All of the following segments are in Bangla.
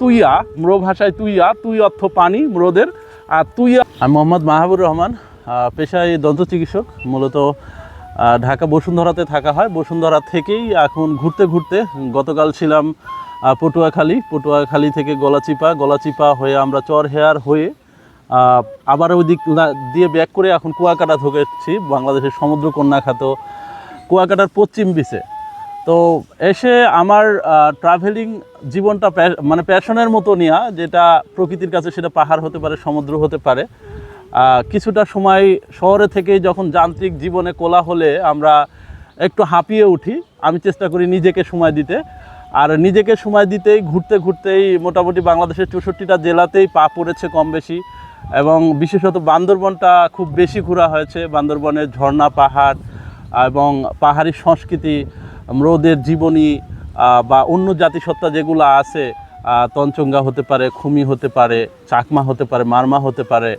তুইয়া, ম্রো ভাষায় তুইয়া, তুই অর্থ পানি ম্রোদের, আর তুইয়া আমি মোহাম্মদ মাহাবুর রহমান পেশায় দন্ত চিকিৎসক, মূলত ঢাকা বসুন্ধরাতে থাকা হয়। বসুন্ধরা থেকেই এখন ঘুরতে ঘুরতে গতকাল ছিলাম পটুয়াখালী। পটুয়াখালী থেকে গলাচিপা গলাচিপা হয়ে আমরা চর হেয়ার হয়ে আবার ওই দিক দিয়ে ব্যাক করে এখন কুয়াকাটা ঢুকেছি, বাংলাদেশের সমুদ্রকন্যা খ্যাত কুয়াকাটার পশ্চিম বিচে তো এসে আমার ট্রাভেলিং জীবনটা মানে প্যাশনের মতো নেওয়া যেটা প্রকৃতির কাছে সেটা পাহাড় হতে পারে, সমুদ্র হতে পারে। কিছুটা সময় শহরে থেকে যখন যান্ত্রিক জীবনে কোলা হলে আমরা একটু হাঁপিয়ে উঠি, আমি চেষ্টা করি নিজেকে সময় দিতে। আর নিজেকে সময় দিতেই ঘুরতে ঘুরতেই মোটামুটি বাংলাদেশের চৌষট্টিটা জেলাতেই পা পড়েছে কম বেশি। এবং বিশেষত বান্দরবনটা খুব বেশি ঘোরা হয়েছে। বান্দরবনের ঝর্ণা পাহাড় এবং পাহাড়ি সংস্কৃতি ম্রোদের জীবনী বা অন্য জাতিসত্তা যেগুলো আছে তঞ্চঙ্গা হতে পারে, খুমি হতে পারে, চাকমা হতে পারে, মারমা হতে পারে।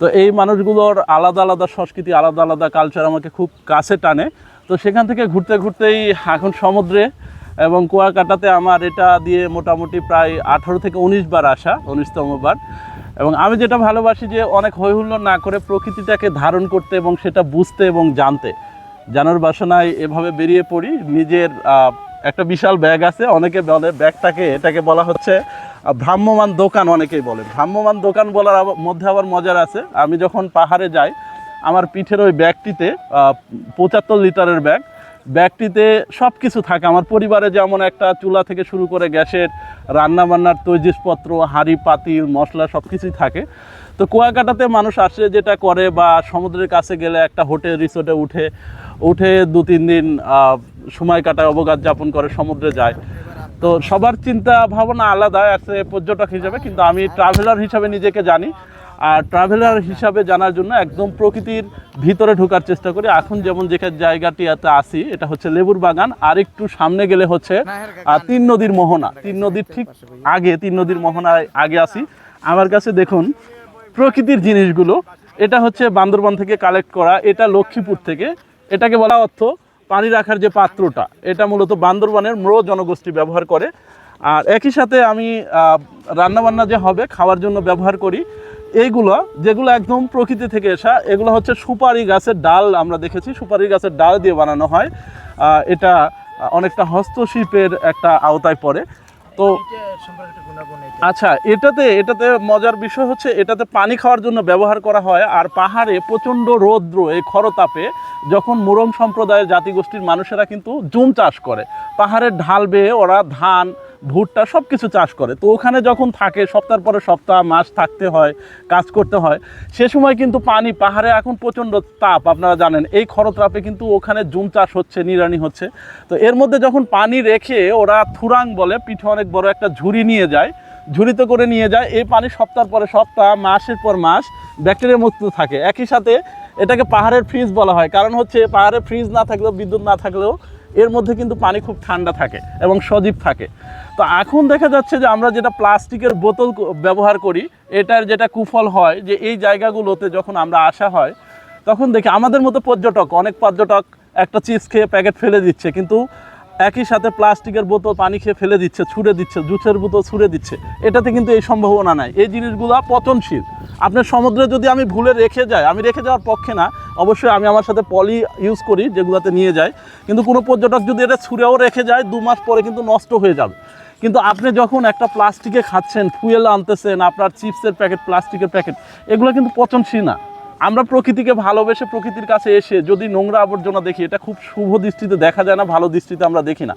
তো এই মানুষগুলোর আলাদা আলাদা সংস্কৃতি, আলাদা আলাদা কালচার আমাকে খুব কাছে টানে। তো সেখান থেকে ঘুরতে ঘুরতেই এখন সমুদ্রে এবং কুয়াকাটাতে আমার এটা দিয়ে মোটামুটি প্রায় আঠারো থেকে উনিশ বার আসা, উনিশতম বার। এবং আমি যেটা ভালোবাসি যে অনেক হৈহুল্লোড় না করে প্রকৃতিটাকে ধারণ করতে এবং সেটা বুঝতে এবং জানতে। জানার বাসনায় এভাবে বেরিয়ে পড়ি। নিজের একটা বিশাল ব্যাগ আছে, অনেকে বলে ব্যাগটাকে, এটাকে বলা হচ্ছে ভ্রাম্যমান দোকান অনেকেই বলে। ভ্রাম্যমান দোকান বলার মধ্যে আবার মজার আছে। আমি যখন পাহাড়ে যাই, আমার পিঠের ওই ব্যাগটিতে পঁচাত্তর লিটারের ব্যাগ, ব্যাগটিতে সব কিছু থাকে। আমার পরিবারে যেমন একটা চুলা থেকে শুরু করে গ্যাসের রান্না বান্নার তৈজসপত্র, হাঁড়ি, পাতিল, মশলা সব কিছুই থাকে। তো কুয়াকাটাতে মানুষ আসে, যেটা করে বা সমুদ্রের কাছে গেলে একটা হোটেল, রিসোর্টে উঠে উঠে দু, তিন দিন সময় কাটায়, অবকাশ যাপন করে, সমুদ্রে যায়। তো সবার চিন্তা ভাবনা আলাদা আছে পর্যটক হিসাবে, কিন্তু আমি ট্রাভেলার হিসাবে নিজেকে জানি। আর ট্রাভেলার হিসাবে জানার জন্য একদম প্রকৃতির ভিতরে ঢোকার চেষ্টা করি। এখন যেমন যেখানে জায়গাটিতে আসি এটা হচ্ছে লেবুর বাগান। আর একটু সামনে গেলে হচ্ছে তিন নদীর মোহনা। তিন নদীর ঠিক আগে, তিন নদীর মোহনায় আগে আসি আমার কাছে দেখুন প্রকৃতির জিনিসগুলো, এটা হচ্ছে বান্দরবান থেকে কালেক্ট করা, এটা লক্ষ্মীপুর থেকে। এটাকে বলা অর্থ পানি রাখার যে পাত্রটা, এটা মূলত বান্দরবানের ম্রো জনগোষ্ঠী ব্যবহার করে। আর একই সাথে আমি রান্নাবান্না যে হবে, খাওয়ার জন্য ব্যবহার করি, এইগুলো, যেগুলো একদম প্রকৃতি থেকে আসা, এগুলো হচ্ছে সুপারি গাছের ডাল আমরা দেখেছি। সুপারি গাছের ডাল দিয়ে বানানো হয়। এটা অনেকটা হস্তশিল্পের একটা আওতায় পড়ে। তো আচ্ছা এটাতে এটাতে মজার বিষয় হচ্ছে এটাতে পানি খাওয়ার জন্য ব্যবহার করা হয় আর পাহাড়ে প্রচণ্ড রৌদ্র এই খরতাপে যখন মুরং সম্প্রদায়ের জাতিগোষ্ঠীর মানুষেরা কিন্তু জুম চাষ করে। পাহাড়ের ঢাল বেয়ে ওরা ধান ভুট্টা সব কিছু চাষ করে। তো ওখানে যখন থাকে, সপ্তাহ পরে সপ্তাহ, মাস থাকতে হয়, কাজ করতে হয়, সে সময় কিন্তু পানি, পাহাড়ে এখন প্রচণ্ড তাপ, আপনারা জানেন। এই খরতাপে কিন্তু ওখানে জুম চাষ হচ্ছে নিরানি হচ্ছে। তো এর মধ্যে যখন পানি রেখে ওরা থুরাং বলে, পিঠে অনেক বড় একটা ঝুড়ি নিয়ে যায় ঝুড়িতে করে নিয়ে যায়। এই পানি সপ্তাহ পরে সপ্তাহ, মাসের পর মাস ব্যাকটেরিয়া মুক্ত থাকে। একই সাথে এটাকে পাহাড়ের ফ্রিজ বলা হয়। কারণ হচ্ছে পাহাড়ে ফ্রিজ না থাকলেও, বিদ্যুৎ না থাকলেও এর মধ্যে কিন্তু পানি খুব ঠান্ডা থাকে এবং সজীব থাকে। তো এখন দেখা যাচ্ছে যে আমরা যেটা প্লাস্টিকের বোতল ব্যবহার করি, এটার যেটা কুফল হয়, যে এই জায়গাগুলোতে যখন আমরা আসা হয়, তখন দেখি আমাদের মতো পর্যটক, অনেক পর্যটক একটা চিপস খেয়ে প্যাকেট ফেলে দিচ্ছে। কিন্তু একই সাথে প্লাস্টিকের বোতল পানি খেয়ে ফেলে দিচ্ছে, ছুঁড়ে দিচ্ছে, জুসের বোতল ছুঁড়ে দিচ্ছে। এটাতে কিন্তু এই সম্ভাবনা নাই। এই জিনিসগুলো পচনশীল। আপনার সমুদ্রে যদি আমি ভুলে রেখে যাই, আমি রেখে যাওয়ার পক্ষে না, অবশ্যই আমি আমার সাথে পলি ইউজ করি, যেগুলোতে নিয়ে যাই। কিন্তু কোনো পর্যটক যদি এটা ছুঁড়েও রেখে যায়, দু মাস পরে কিন্তু নষ্ট হয়ে যাবে। কিন্তু আপনি যখন একটা প্লাস্টিকে খাচ্ছেন, ফুয়েল আনতেছেন, আপনার চিপসের প্যাকেট, প্লাস্টিকের প্যাকেট, এগুলো কিন্তু পচনশীল না। আমরা প্রকৃতিকে ভালোবেসে প্রকৃতির কাছে এসে যদি নোংরা আবর্জনা দেখি, এটা খুব শুভ দৃষ্টিতে দেখা যায় না, ভালো দৃষ্টিতে আমরা দেখি না।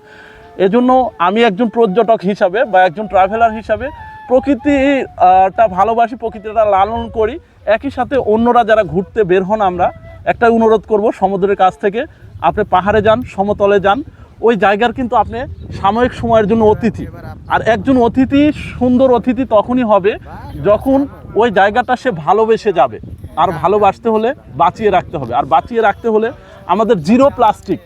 এজন্য আমি একজন পর্যটক হিসাবে বা একজন ট্রাভেলার হিসাবে প্রকৃতিটা ভালোবাসি, প্রকৃতিটা লালন করি। একই সাথে অন্যরা যারা ঘুরতে বের হন আমরা একটা অনুরোধ করব, সমুদ্রের কাছ থেকে আপনি পাহাড়ে যান, সমতলে যান। ওই জায়গার কিন্তু আপনি সাময়িক সময়ের জন্য অতিথি। আর একজন অতিথি, সুন্দর অতিথি তখনই হবে যখন ওই জায়গাটা সে ভালোবেসে যাবে। আর ভালোবাসতে হলে বাঁচিয়ে রাখতে হবে। আর বাঁচিয়ে রাখতে হলে আমাদের জিরো প্লাস্টিক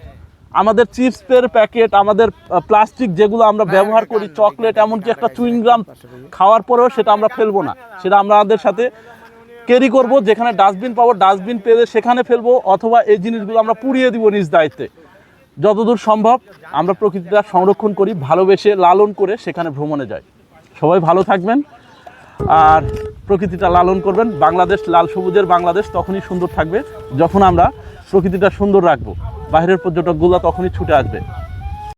আমাদের চিপসের প্যাকেট আমাদের প্লাস্টিক যেগুলো আমরা ব্যবহার করি চকলেট এমনকি একটা চুইংগ্রাম খাওয়ার পরেও সেটা আমরা ফেলব না। সেটা আমরা আমাদের সাথে ক্যারি করব যেখানে ডাস্টবিন পাবো ডাস্টবিন পেলে সেখানে ফেলব অথবা এই জিনিসগুলো আমরা পুড়িয়ে দিব নিজ দায়িত্বে। যতদূর সম্ভব আমরা প্রকৃতিটা সংরক্ষণ করি ভালোবেসে লালন করে সেখানে ভ্রমণে যাই। সবাই ভালো থাকবেন। আর প্রকৃতিটা লালন করবেন, বাংলাদেশ লাল সবুজের বাংলাদেশ তখনই সুন্দর থাকবে, যখন আমরা প্রকৃতিটা সুন্দর রাখব। বাইরের পর্যটকগুলো তখনই ছুটে আসবে।